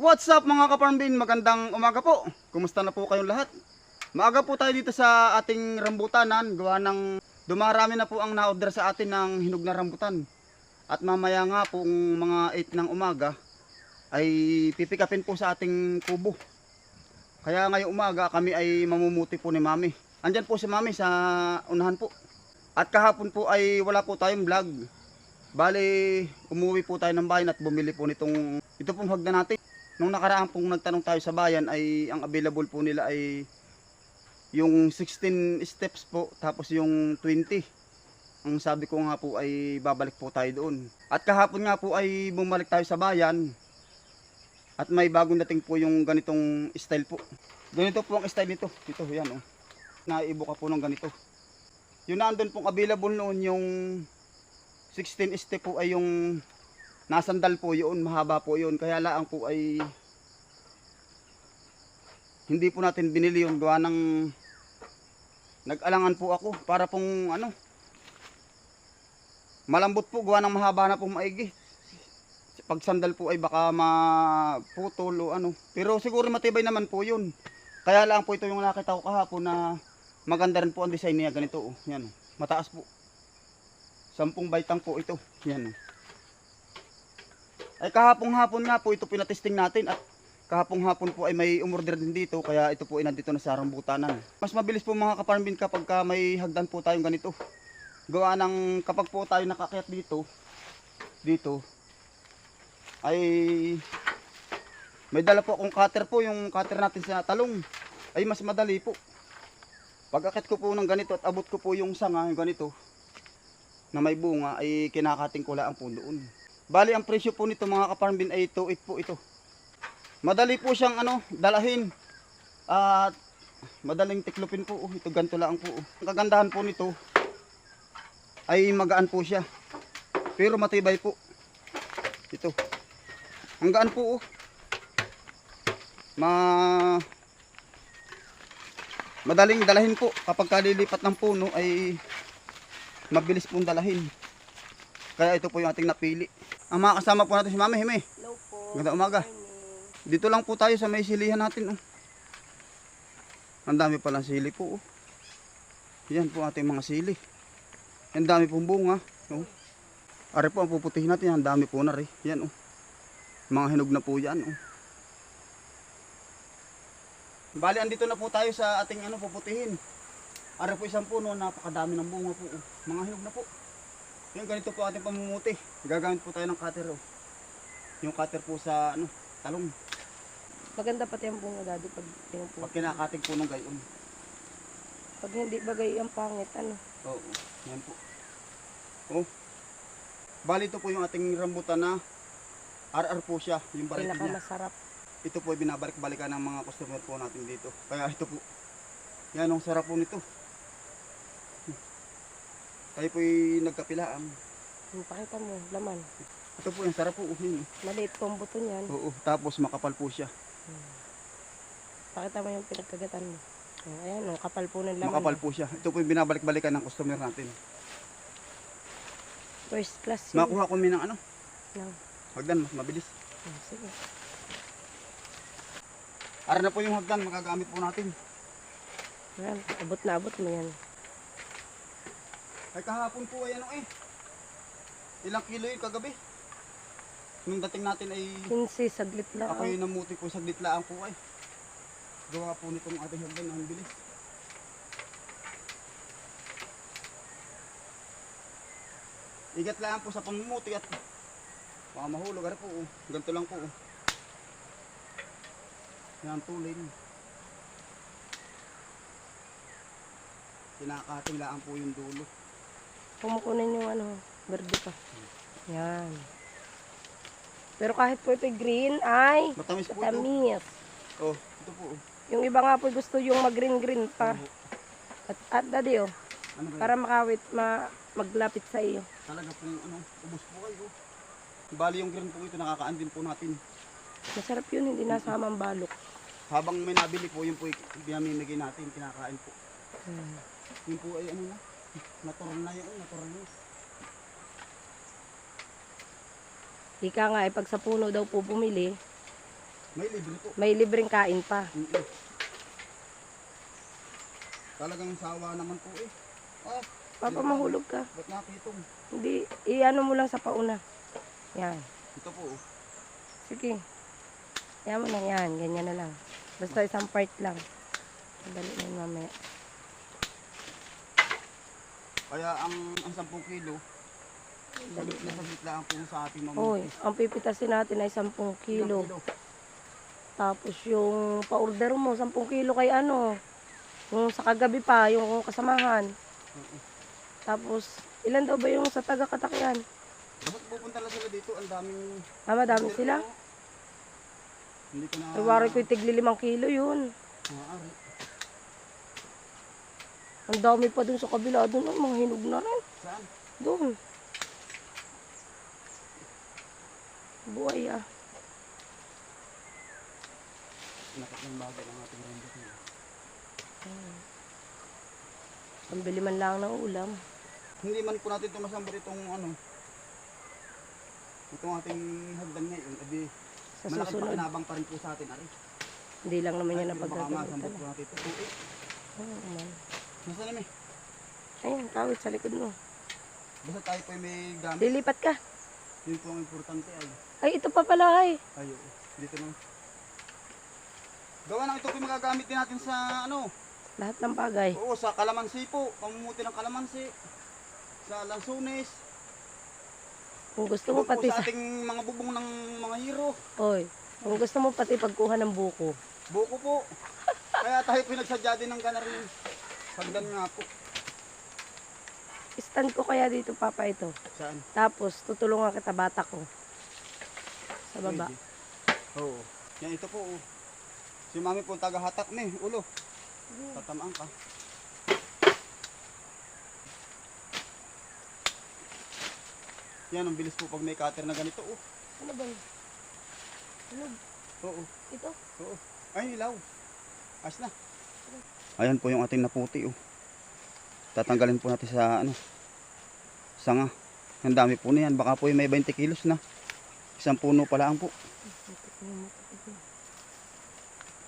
What's up mga kaparmbin? Magandang umaga po. Kumusta na po kayong lahat? Maaga po tayo dito sa ating rambutanan. Gawa ng dumarami na po ang na-order sa atin ng hinog na rambutan. At mamaya nga po mga 8 ng umaga ay pipikapin po sa ating kubo. Kaya ngayong umaga kami ay mamumuti po ni Mami. Andyan po si Mami sa unahan po. At kahapon po ay wala po tayong vlog. Bali, umuwi po tayo ng bayan at bumili po nitong ito pong hagdan natin. Nung nakaraan pong nagtanong tayo sa bayan ay ang available po nila ay yung 16 steps po tapos yung 20. Ang sabi ko nga po ay babalik po tayo doon. At kahapon nga po ay bumalik tayo sa bayan. At may bagong dating po yung ganitong style po. Ganito po ang style nito. Ito, yan oh. Naibo ka po ng ganito. Yung nandun pong available noon yung 16 step po ay yung nasandal po yun, mahaba po yun. Kaya laang po ay hindi po natin binili yun. Gawa ng nag-alangan po ako para pong ano malambot po gawa ng mahaba na pong maigi. Pag sandal po ay baka maputol o ano. Pero siguro matibay naman po yun. Kaya lang po ito yung nakita ko kahapon na maganda rin po ang design niya ganito. Oh. Yan, oh. mataas po. Sampung baitang po ito. Yan. oh. Ay kahapong hapon nga po ito pinatesting natin at kahapong hapon po ay may umorder din dito kaya ito po ay nandito na sa rambutanan. Mas mabilis po mga kaparmbin kapag ka may hagdan po tayong ganito. Gawa ng kapag po tayo nakakyat dito, dito, ay may dala po akong cutter po, yung cutter natin sa talong. Ay mas madali po. Pag akit ko po ng ganito at abot ko po yung sanga, yung ganito, na may bunga ay kinakating ko lang po doon. Bali ang presyo po nito mga kaparm bin ay 2.8 po ito. Madali po siyang ano, dalahin. At madaling tiklopin po. Oh, Ito ganito lang po. oh. Ang kagandahan po nito ay magaan po siya. Pero matibay po. Ito. Ang gaan po oh. Ma Madaling dalahin po kapag kalilipat ng puno ay mabilis pong dalahin. Kaya ito po yung ating napili. Ang mga kasama po natin si Mami Hime. Hello po. Ganda umaga. Morning. Dito lang po tayo sa may silihan natin. Oh. Ang dami palang sili po. Oh. Yan po ating mga sili. Ang dami pong bunga. Oh. Are po ang puputihin natin. Ang dami po na rin. Yan oh. Mga hinog na po yan. Oh. Bali, andito na po tayo sa ating ano puputihin. Are po isang puno. Napakadami ng bunga po. Oh. Mga hinog na po. Yan, ganito po ating pamumuti. Gagamit po tayo ng cutter. Oh. Yung cutter po sa ano, talong. Maganda pati ang bunga daddy pag pinupo. Pag kinakating po ng gayon. Pag hindi bagay ang pangit, ano? Oo, yan po. Oh. Bali ito po yung ating rambutan na RR po siya, yung variety niya. Pinakamasarap. Ito po ay binabalik-balikan ng mga customer po natin dito. Kaya ito po. Yan ang sarap po nito. Tayo po ay nagkapilaan. Yung pakita mo, laman. Ito po yung sarap po. Oh, yun. Maliit po ang buto niyan. Oo, tapos makapal po siya. Pakita mo yung pinagkagatan mo. Oh, ayan, oh, kapal po ng laman. Makapal po siya. Ito po yung binabalik-balikan ng customer natin. First class yun. Makuha ko min ng ano. No. Hagdan, mas mabilis. Oh, sige. Ara na po yung hagdan, magagamit po natin. Ayan, abot na abot mo yan. Ay kahapon po ay ano eh. Ilang kilo yun kagabi. Nung dating natin ay 15, saglit lang. ako yung namuti po saglit lang po ay. Gawa po nitong ating hagdan ang bilis. Igat lang po sa pamumuti at baka mahulog. Ano po, oh. ganito lang po. Oh. Yan tuling. Kinakating lang po yung dulo. Pumukunin yung ano, verde pa. Yan. Pero kahit po ito green ay Matamis po ito. tamis. Oh, ito po. oh. Yung iba nga po gusto yung mag-green-green pa. At, at daddy oh, Ano ba? para makawit, ma, maglapit sa iyo. Talaga pong ano, ubos po kayo. Bali yung green po ito, nakakaan din po natin. Masarap yun, hindi nasama ang balok. Habang may nabili po, yun po yung pinamimigay natin, kinakain po. Hmm. Yun po ay ano na, natural na yun, natural na. Ika nga, eh, pag sa puno daw po bumili, May libre po. may libreng kain pa. Mm-mm. Talagang sawa naman po eh. Ah, Papa, mahulog ka. ba't nakitong? Hindi, i-ano mo lang sa pauna. Yan. Ito po oh. Sige. Yan mo na yan. Ganyan na lang. Basta isang part lang. Dali na yun mamaya. Kaya ang, ang 10 kilo, salit na. salit lang po sa ating mga Oy, ang pipitasin natin ay 10 kilo. Tapos yung pa-order mo, 10 kilo kay ano. Yung sa kagabi pa, yung kasamahan. Tapos, ilan daw ba yung sa taga-katakyan? Bakit pupunta lang sila dito? Ang daming... Ah, madami sila. Hindi ko na... Ay, wari ko yung tigli 5 kilo yun. Maaari. Ang dami pa dun sa kabila. Dun, ay, mga hinog na rin. Saan? Doon. Buhay ah. Nakit ng bagay ng ating rendo. Pambili man lang ng ulam. Hindi man po natin tumasambot itong ano, itong ating hagdan ngayon, edi Sa malaking susunod. pakinabang pa rin po sa atin, ari. Hindi lang naman yan Ay, ang baka pagkagamitan. po natin ito. Oo naman. Nasaan namin? Ayan, kawit sa likod mo. Basta tayo po may gamit. Lilipat ka. Yun po ang importante ay. Ay, ito pa pala ay. Ayo, dito lang. Gawa ng ito po yung magagamit din natin sa ano. Lahat ng bagay. Oo, sa kalamansi po. Pamumuti ng kalamansi. Sa lansunis. Kung gusto mo pati sa sa... ating mga bubong ng mga hero. Oy, kung gusto mo pati pagkuha ng buko. Buko po. Kaya tayo pinagsadya din ng ganar ng hagdan nga po. Stand ko kaya dito, Papa, ito. Saan? Tapos, tutulungan kita bata ko. Sa baba. Pwede. Oo. Yan ito po. oh. Si mami po tagahatak ni ulo. Tatamaan ka. Yan ang bilis po pag may cutter na ganito. Oh. Ano ba? Ano? Oo. Ito? Oo. Ay, ilaw. Ayos na. Ayan po yung ating naputi. Oh. Tatanggalin po natin sa ano. Sanga. Ang dami po na yan. Baka po may 20 kilos na. Isang puno pa lang po.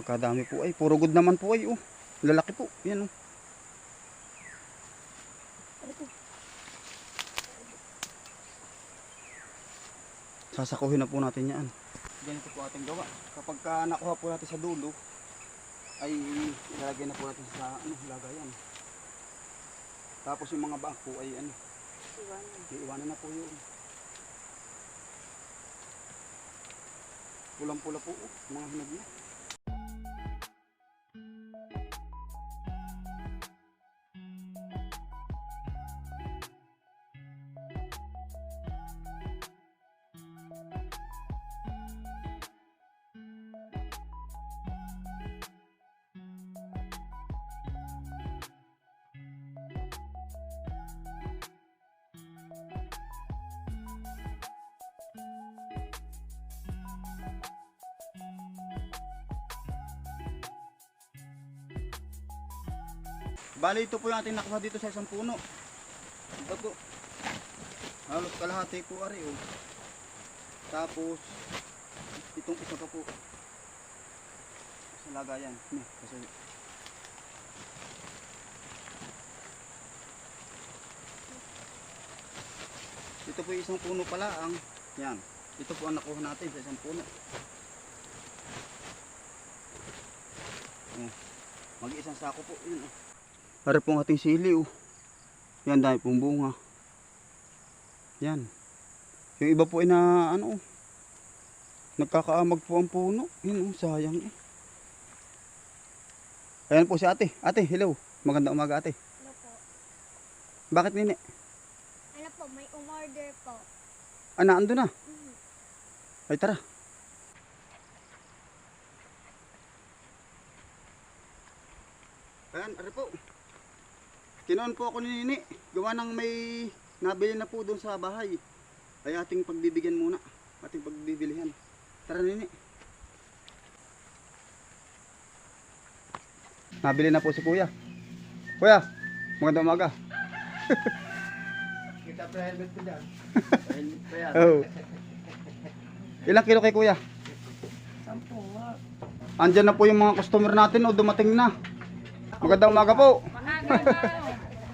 Pagkadami po ay. Puro good naman po ay. Oh. Lalaki po. Yan oh. Sasakuhin na po natin yan. Ganito po ating gawa. Kapag ka nakuha po natin sa dulo, ay ilalagay na po natin sa ano, lagayan. Tapos yung mga bako ay ano, iiwanan na po yun. Pulang-pula po, oh, mga hinog na. Bali ito po yung ating nakuha dito sa isang puno. Ito po. Halos kalahati po ari oh. Tapos itong isa pa po. Sa lagayan. Ni, kasi Ito po yung isang puno pala ang yan. Ito po ang nakuha natin sa isang puno. Oh, Mag-isang sako po. Yun, oh. Para pong ating sili oh. Yan dahil pong bunga. Yan. Yung iba po ay na ano oh. Nagkakaamag po ang puno. Yan oh, sayang eh. Ayan po si ate. Ate, hello. Magandang umaga ate. Ano po? Bakit nini? Ano po, may umorder po. Ah, naando na. Mhm. Ay tara. Ayan, ari po. Kinuhan po ako ni Nini. Gawa ng may nabili na po doon sa bahay. Ay ating pagbibigyan muna. Ating pagbibilihan. Tara Nini. Nabili na po si Kuya. Kuya, magandang umaga. Kita pa helmet ko dyan. helmet pa yan. Oh. Ilang kilo kay kuya? Sampu nga. Andyan na po yung mga customer natin o dumating na. Magandang umaga po.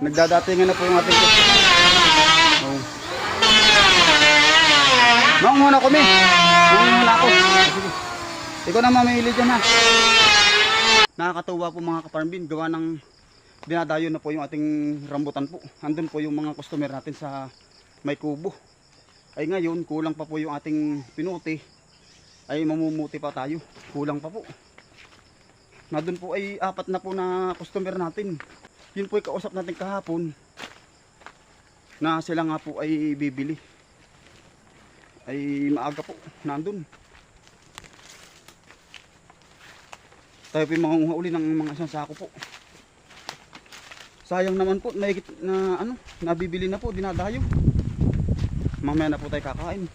Nagdadatingan na po yung ating customer. Oh. Maung muna kami. Maung muna ako. Ikaw na mamili dyan ha. Nakakatuwa po mga kaparmbin. Gawa ng dinadayo na po yung ating rambutan po. Andun po yung mga customer natin sa may kubo. Ay ngayon, kulang pa po yung ating pinuti ay mamumuti pa tayo. Kulang pa po. Na doon po ay apat na po na customer natin. Yun po ay kausap natin kahapon na sila nga po ay bibili. Ay maaga po nandun. Tayo po yung mga uli ng mga isang sako po. Sayang naman po, may na ano, nabibili na po, dinadayo. Mamaya na po tayo kakain.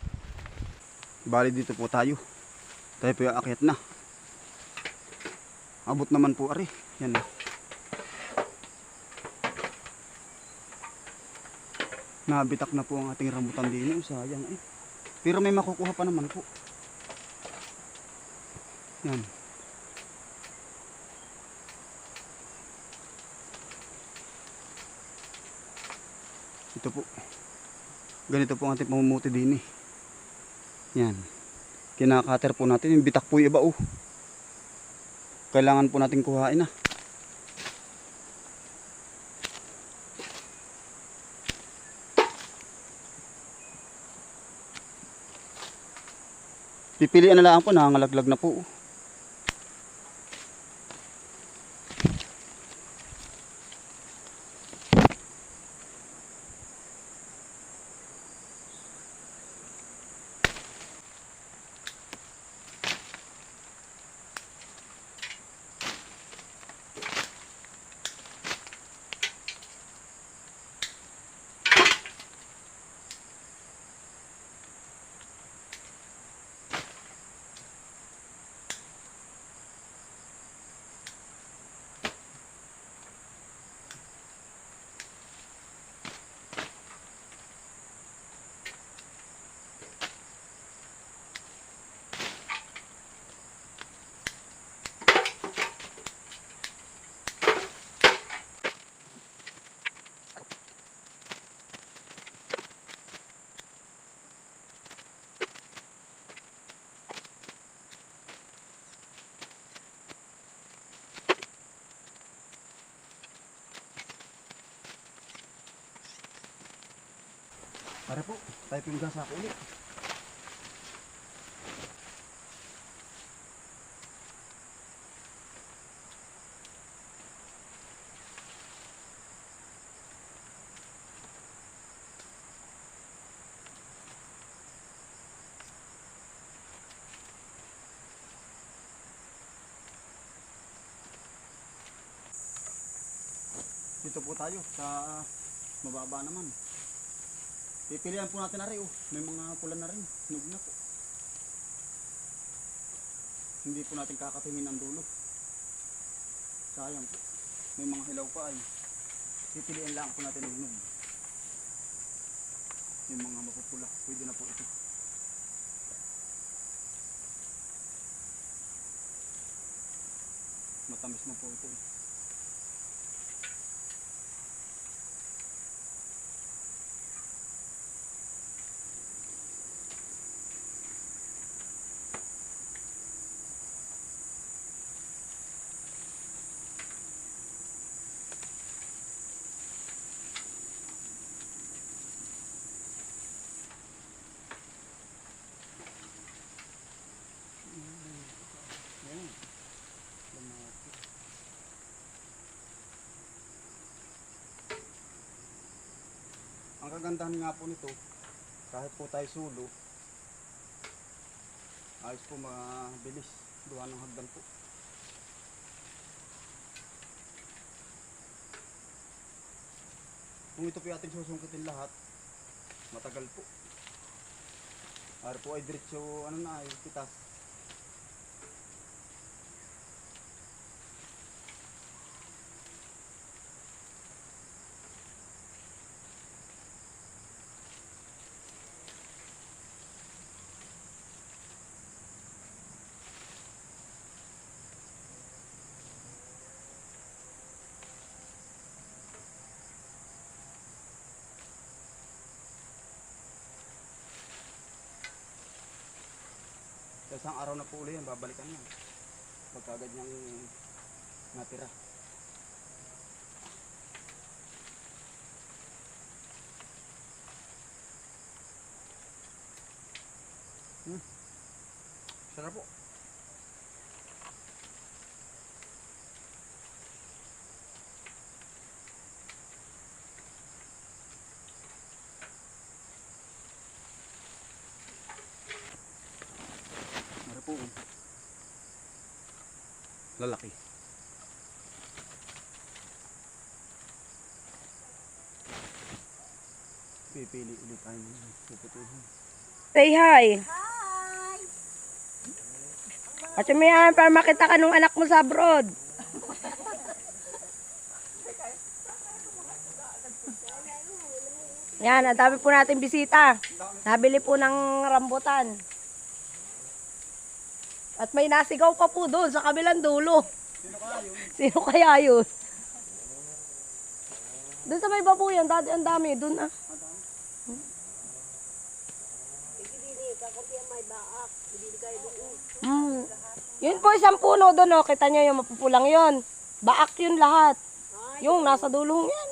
Bali dito po tayo. Tayo po yung akyat na. Abot naman po ari. Yan na. Nabitak na po ang ating rambutan din. Sayang eh. Pero may makukuha pa naman po. Yan. Ito po. Ganito po ang ating pamumuti din eh. Yan kinakater po natin yung bitak po yung iba oh kailangan po natin kuhain na pipilian na lang po nangangalaglag na po Pare po, tayo po yung gasa ulit. Dito po tayo sa mababa naman. Pipilian po natin na rin, oh. May mga pula na rin. Hinog na po. Hindi po natin kakatingin ang dulo. Sayang po. May mga hilaw pa ay. Pipilian lang po natin ang hinog. Yung mga mapupula. Pwede na po ito. Matamis na po ito. eh. Ayan. Lamati. Ang kagandahan nga po nito, kahit po tayo sulo, ayos po mabilis. Duha ng hagdan po. Kung ito po ating susungkitin lahat, matagal po. Ari po ay diretso, ano na, ay pitas. Sa isang araw na po uli yan, babalikan yan. Pagkagad niyang natira. Hmm. Sarap po. Sarap po. Lalaki. Pipili ulit tayo ng puputuhin. Say hi. Hi! At may yan para makita ka nung anak mo sa abroad. Yan, ang dami po natin bisita. Nabili po ng rambutan. At may nasigaw pa po doon sa kabilang dulo. Sino kaya yun? Doon sa may babuyan, dati ang dami. Doon ah. Mm. Yun po isang puno doon, oh. kita nyo yung mapupulang yun. Baak yun lahat. Yung nasa dulong yan.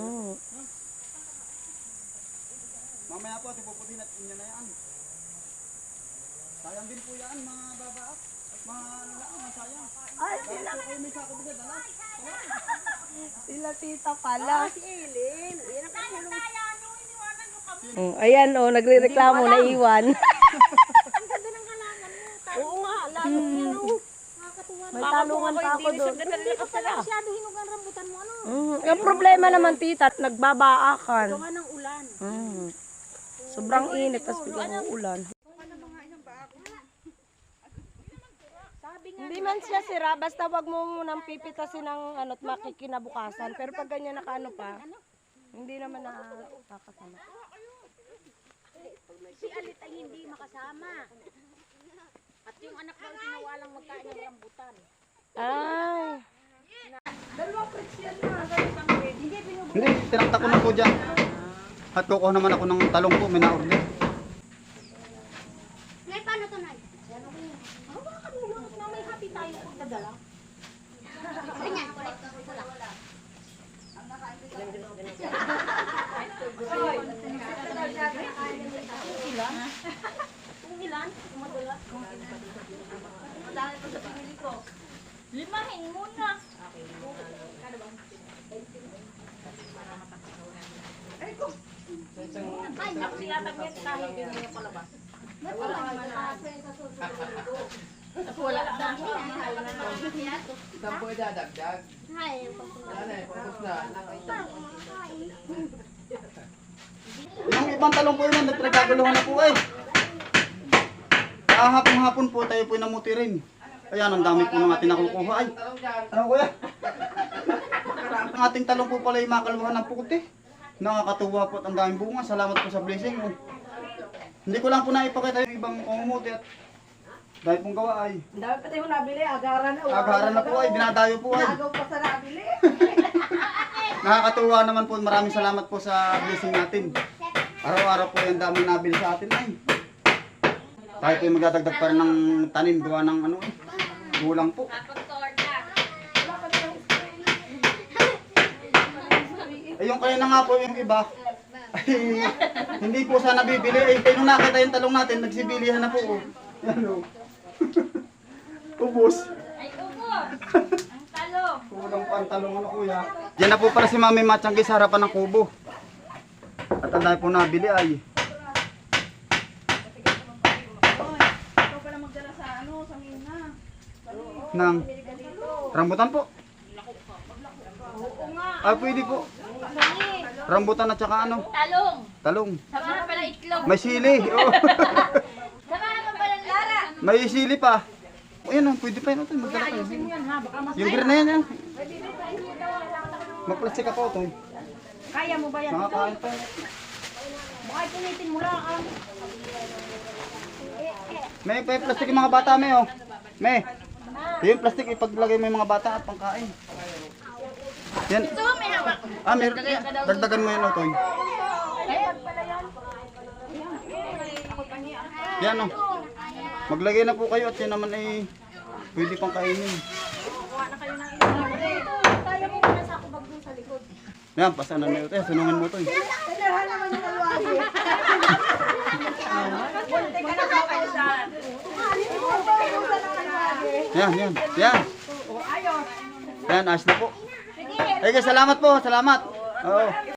Mm. Mamaya po, ati puputin at inyo na yan. Sayang din po yan, mga babaak. Mga ano lang, mga sayang. Ay, po kayo may sako bigad, ala. sila tita pala. Mm, ayan, oh, nagre-reklamo, naiwan. Oo nga, lalo yan oh. Nakakatuwa. May talungan pa ako doon. Hindi ko pala masyado hinog ang rambutan mo ano. Mm, ang problema naman, tita, at nagbabaakan. Gawa ng ulan. Mm. Sobrang init, tapos biglang uulan. Hindi man siya sira, basta wag mo munang pipitasin ng ano, at makikinabukasan. Pero pag ganyan nakaano pa, hindi naman nakakasama. Si Alit ay hindi makasama. At yung anak daw sinawalang magkain ng rambutan. Ay, Hindi, tinakta ko na po dyan. At kukuha naman ako ng talong po, may na-order. Nay, paano to, Nay? Hawakan mo lang na may happy kung dadala. Ganyan, ka, wala. Kung ilan? Kung madala? Limahin muna. Ay, naku, sinatag niya kahit yun niya palabas. Ba't wala Wala lang. Saan po idadagdag? Hay, eh, tapos na. Yung ibang talong po yun, nagkaguluhan na po eh. Kahapon-hapon po tayo po namuti rin. Ayan, ang dami po ng ating nakukuha. Ay, ano kuya? ang ating talong po pala yung makaluhan ng puti. Nakakatuwa po at ang daming bunga. Salamat po sa blessing. Oh. Hindi ko lang po naipakita yung ibang kumumuti at dahil pong gawa ay. ang dami pa tayo nabili, agaran na. Agaran na po ay, dinadayo po ay. Agaw pa sa nabili. Nakakatuwa naman po. Maraming salamat po sa blessing natin. Araw-araw po yung dami nabili sa atin ay. Tayo po yung magdadagdag pa rin ng tanim. Gawa ng ano eh. Kulang po. Eh yung kaya na nga po yung iba. Ay, hindi po sana bibili. Eh, kayo nung nakita yung talong natin, nagsibilihan na po. Oh. Yan o. Ubus. Ay, ubos! Ang talong! Kulang pa ang talong ano kuya. Diyan na po para si Mami Machanggi sa harapan ng kubo. At ang dami po nabili ay. Nang rambutan po. Ah, pwede po. Rambutan at saka ano, Talong! talong. Sama na pala itlog! May sili. Oh. Sama na pala Lara! May sili pa. Ayun, oh, pwede pa yun. Ito, magdala kayo. Yung green na yan. yan. Magplastic ka po ito. Kaya mo ba yan? Nakakain pa. Baka punitin mo lang. ah. May, may plastic yung mga bata, may oh. May. Yung plastic ipaglagay mo yung mga bata at pangkain. Yan. Ito, may hawak. Ah, meron. Dagdagan mo yan, Otoy. Pala yan. Yan o. Maglagay na po kayo at yan naman ay pwede pang kainin. Kaya mo muna sa ako bag dun sa likod. Yan, pasanan na ito. Eh, sunungin mo ito eh. Yan, yan, yan. Yan, ayos na po. Sige, salamat po, salamat. Oo.